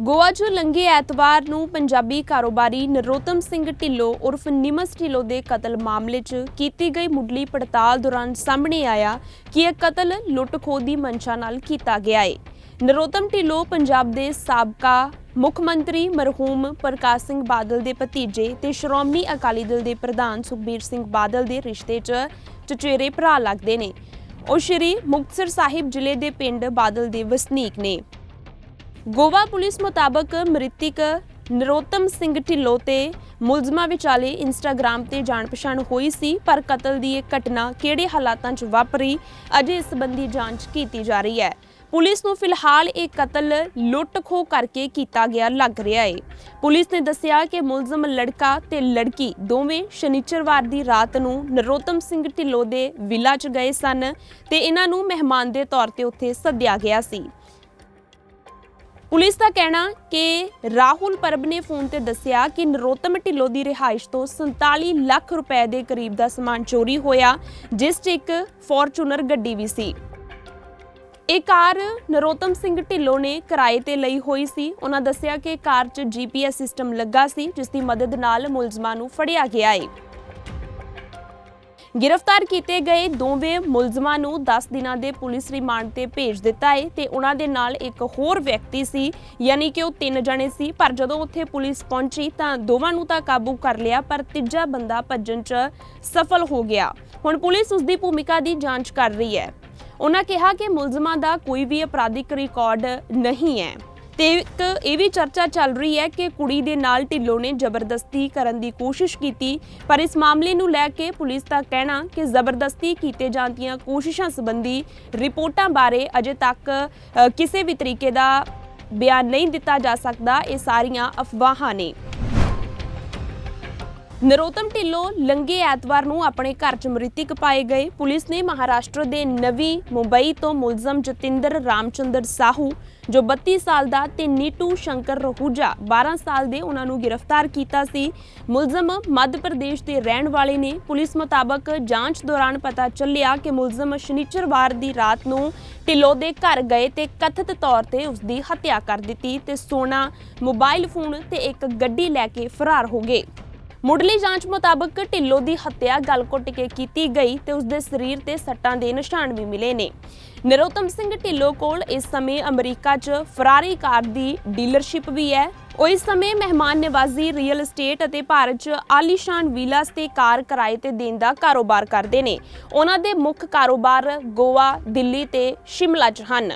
ਗੋਆ 'ਚ ਲੰਘੇ ਐਤਵਾਰ ਨੂੰ ਪੰਜਾਬੀ ਕਾਰੋਬਾਰੀ ਨਰੋਤਮ ਸਿੰਘ ਢਿੱਲੋਂ ਉਰਫ ਨਿਮਸ ਢਿੱਲੋਂ ਦੇ ਕਤਲ ਮਾਮਲੇ 'ਚ ਕੀਤੀ ਗਈ ਮੁੱਢਲੀ ਪੜਤਾਲ ਦੌਰਾਨ ਸਾਹਮਣੇ ਆਇਆ ਕਿ ਇਹ ਕਤਲ ਲੁੱਟ-ਖੋਹ ਦੀ ਮਨਸ਼ਾ ਨਾਲ ਕੀਤਾ ਗਿਆ ਹੈ ਨਰੋਤਮ ਢਿੱਲੋਂ ਪੰਜਾਬ ਦੇ ਸਾਬਕਾ ਮੁੱਖ ਮੰਤਰੀ ਮਰਹੂਮ ਪ੍ਰਕਾਸ਼ ਸਿੰਘ ਬਾਦਲ ਦੇ ਭਤੀਜੇ ਤੇ ਸ਼੍ਰੋਮਣੀ ਅਕਾਲੀ ਦਲ ਦੇ ਪ੍ਰਧਾਨ ਸੁਖਬੀਰ ਸਿੰਘ ਬਾਦਲ ਦੇ ਰਿਸ਼ਤੇ 'ਚ ਚਚੇਰੇ ਭਰਾ ਲੱਗਦੇ ਨੇ। ਉਹ ਸ਼੍ਰੀ ਮੁਕਤਸਰ ਸਾਹਿਬ ਜ਼ਿਲ੍ਹੇ ਦੇ ਪਿੰਡ ਬਾਦਲ ਦੇ ਵਸਨੀਕ ਨੇ। ਗੋਵਾ ਪੁਲਿਸ ਮੁਤਾਬਕ ਮ੍ਰਿਤਕ ਨਰੋਤਮ ਸਿੰਘ ਢਿੱਲੋਂ ਤੇ ਮੁਲਜ਼ਮਾਂ ਵਿਚਾਲੇ ਇੰਸਟਾਗ੍ਰam ਤੇ ਜਾਣ ਪਛਾਣ ਹੋਈ ਸੀ, ਪਰ ਕਤਲ ਦੀ ਇਹ ਘਟਨਾ ਕਿਹੜੇ ਹਾਲਾਤਾਂ 'ਚ ਵਾਪਰੀ, ਅਜੇ ਇਸ ਸੰਬੰਧੀ ਜਾਂਚ ਕੀਤੀ ਜਾ ਰਹੀ ਹੈ। ਪੁਲਿਸ ਨੂੰ ਫਿਲਹਾਲ ਇਹ ਕਤਲ ਲੁੱਟ-ਖੋਹ ਕਰਕੇ ਕੀਤਾ ਗਿਆ ਲੱਗ ਰਿਹਾ ਹੈ ਪੁਲਿਸ ਨੇ ਦੱਸਿਆ ਕਿ ਮੁਲਜ਼ਮ ਲੜਕਾ ਤੇ ਲੜਕੀ ਦੋਵੇਂ ਸ਼ਨੀਚਰਵਾਰ ਦੀ ਰਾਤ ਨੂੰ ਨਰੋਤਮ ਸਿੰਘ ਢਿੱਲੋਂ ਦੇ ਵਿਲਾ 'ਚ ਗਏ ਸਨ ਤੇ ਇਹਨਾਂ ਨੂੰ ਮਹਿਮਾਨ ਦੇ ਤੌਰ ਤੇ ਉੱਥੇ ਸੱਦਿਆ ਗਿਆ ਸੀ। ਪੁਲਿਸ ਦਾ ਕਹਿਣਾ ਕਿ ਰਾਹੁਲ ਪਰਬ ਨੇ ਫੋਨ ਤੇ ਦੱਸਿਆ ਕਿ ਨਰੋਤਮ ਢਿੱਲੋਂ ਦੀ ਰਿਹਾਇਸ਼ ਤੋਂ 47 ਲੱਖ ਰੁਪਏ ਦੇ ਕਰੀਬ ਦਾ ਸਮਾਨ ਚੋਰੀ ਹੋਇਆ, ਜਿਸ 'ਚ ਇੱਕ ਫੋਰਚੂਨਰ ਗੱਡੀ ਵੀ ਸੀ। ਇਹ ਕਾਰ ਨਰੋਤਮ ਸਿੰਘ ਢਿੱਲੋਂ ਨੇ ਕਿਰਾਏ ਤੇ ਲਈ ਹੋਈ ਸੀ। ਉਹਨਾਂ ਦੱਸਿਆ ਕਿ ਕਾਰ 'ਚ ਜੀਪੀਐਸ ਸਿਸਟਮ ਲੱਗਾ ਸੀ, ਜਿਸ ਦੀ ਮਦਦ ਨਾਲ ਮੁਲਜ਼ਮਾਂ ਨੂੰ ਫੜਿਆ ਗਿਆ ਹੈ ਗ੍ਰਿਫਤਾਰ ਕੀਤੇ ਗਏ ਦੋਵੇਂ ਮੁਲਜ਼ਮਾਂ ਨੂੰ 10 ਦਿਨਾਂ ਦੇ ਪੁਲਿਸ ਰਿਮਾਂਡ ਤੇ ਭੇਜ ਦਿੱਤਾ ਹੈ ਤੇ ਉਹਨਾਂ ਦੇ ਨਾਲ ਇੱਕ ਹੋਰ ਵਿਅਕਤੀ ਸੀ, ਯਾਨੀ ਕਿ ਉਹ ਤਿੰਨ ਜਣੇ ਸੀ। ਪਰ ਜਦੋਂ ਉੱਥੇ ਪੁਲਿਸ ਪਹੁੰਚੀ ਤਾਂ ਦੋਵਾਂ ਨੂੰ ਤਾਂ ਕਾਬੂ ਕਰ ਲਿਆ, ਪਰ ਤੀਜਾ ਬੰਦਾ ਭੱਜਣ 'ਚ ਸਫਲ ਹੋ ਗਿਆ। ਹੁਣ ਪੁਲਿਸ ਉਸ ਦੀ ਭੂਮਿਕਾ ਦੀ ਜਾਂਚ ਕਰ ਰਹੀ ਹੈ। ਉਹਨਾਂ ਕਿਹਾ ਕਿ ਮੁਲਜ਼ਮਾਂ ਦਾ ਕੋਈ ਵੀ ਅਪਰਾਧਿਕ ਰਿਕਾਰਡ ਨਹੀਂ ਹੈ। ਤੇ ਇੱਕ ਇਹ ਵੀ ਚਰਚਾ ਚੱਲ ਰਹੀ ਹੈ ਕਿ ਕੁੜੀ ਦੇ ਨਾਲ ਢਿੱਲੋਂ ਨੇ ਜ਼ਬਰਦਸਤੀ ਕਰਨ ਦੀ ਕੋਸ਼ਿਸ਼ ਕੀਤੀ, ਪਰ ਇਸ ਮਾਮਲੇ ਨੂੰ ਲੈ ਕੇ ਪੁਲਿਸ ਦਾ ਕਹਿਣਾ ਕਿ ਜ਼ਬਰਦਸਤੀ ਕੀਤੇ ਜਾਣ ਦੀਆਂ ਕੋਸ਼ਿਸ਼ਾਂ ਸੰਬੰਧੀ ਰਿਪੋਰਟਾਂ ਬਾਰੇ ਅਜੇ ਤੱਕ ਕਿਸੇ ਵੀ ਤਰੀਕੇ ਦਾ ਬਿਆਨ ਨਹੀਂ ਦਿੱਤਾ ਜਾ ਸਕਦਾ, ਇਹ ਸਾਰੀਆਂ ਅਫਵਾਹਾਂ ਨੇ। ਨਰੋਤਮ ਢਿੱਲੋਂ ਲੰਗੇ ਐਤਵਾਰ ਨੂੰ ਆਪਣੇ ਘਰ 'ਚ ਮ੍ਰਿਤਕ ਪਾਏ ਗਏ। ਪੁਲਿਸ ਨੇ ਮਹਾਰਾਸ਼ਟਰ ਦੇ ਨਵੀਂ ਮੁੰਬਈ ਤੋਂ ਮੁਲਜ਼ਮ ਜਤਿੰਦਰ ਰਾਮਚੰਦਰ ਸਾਹੂ, ਜੋ 32 ਸਾਲ ਦਾ ਤੇ ਨੀਟੂ ਸ਼ੰਕਰ ਰਹੂਜਾ 12 ਸਾਲ ਦੇ ਉਹਨਾਂ ਨੂੰ ਗ੍ਰਿਫਤਾਰ ਕੀਤਾ ਸੀ। ਮੁਲਜ਼ਮ ਮੱਧ ਪ੍ਰਦੇਸ਼ ਦੇ ਰਹਿਣ ਵਾਲੇ ਨੇ। ਪੁਲਿਸ ਮੁਤਾਬਕ ਜਾਂਚ ਦੌਰਾਨ ਪਤਾ ਚੱਲਿਆ ਕਿ ਮੁਲਜ਼ਮ ਸ਼ਨੀਚਰਵਾਰ ਦੀ ਰਾਤ ਨੂੰ ਢਿੱਲੋਂ ਦੇ ਘਰ ਗਏ ਤੇ ਕਥਿਤ ਤੌਰ ਤੇ ਉਸ ਦੀ ਹੱਤਿਆ ਕਰ ਦਿੱਤੀ ਤੇ ਸੋਨਾ, ਮੋਬਾਈਲ ਫੋਨ ਤੇ ਇੱਕ ਗੱਡੀ ਲੈ ਕੇ ਫਰਾਰ ਹੋ ਗਏ। ਮੁੱਢਲੀ ਜਾਂਚ ਮੁਤਾਬਕ ਢਿੱਲੋਂ ਦੀ ਹੱਤਿਆ ਗਲ ਘੁੱਟ ਕੇ ਕੀਤੀ ਗਈ ਤੇ ਉਸ ਦੇ ਸਰੀਰ ਤੇ ਸੱਟਾਂ ਦੇ ਨਿਸ਼ਾਨ ਵੀ ਮਿਲੇ ਨੇ। ਨਰੋਤਮ ਸਿੰਘ ਢਿੱਲੋਂ ਕੋਲ ਇਸ ਸਮੇਂ ਅਮਰੀਕਾ 'ਚ ਫਰਾਰੀ ਕਾਰ ਦੀ ਡੀਲਰਸ਼ਿਪ ਵੀ ਹੈ। ਉਹ ਇਸ ਸਮੇਂ ਮਹਿਮਾਨ ਨਿਵਾਜ਼ੀ ਰੀਅਲ ਏਸਟੇਟ ਅਤੇ ਭਾਰਤ 'ਚ ਆਲੀਸ਼ਾਨ ਵਿਲਾਸ ਤੇ ਕਾਰ ਕਿਰਾਏ ਤੇ ਦੇਣ ਦਾ ਕਾਰੋਬਾਰ ਕਰਦੇ ਨੇ। ਉਹਨਾਂ ਦੇ ਮੁੱਖ ਕਾਰੋਬਾਰ ਗੋਆ, ਦਿੱਲੀ ਤੇ ਸ਼ਿਮਲਾ 'ਚ ਹਨ।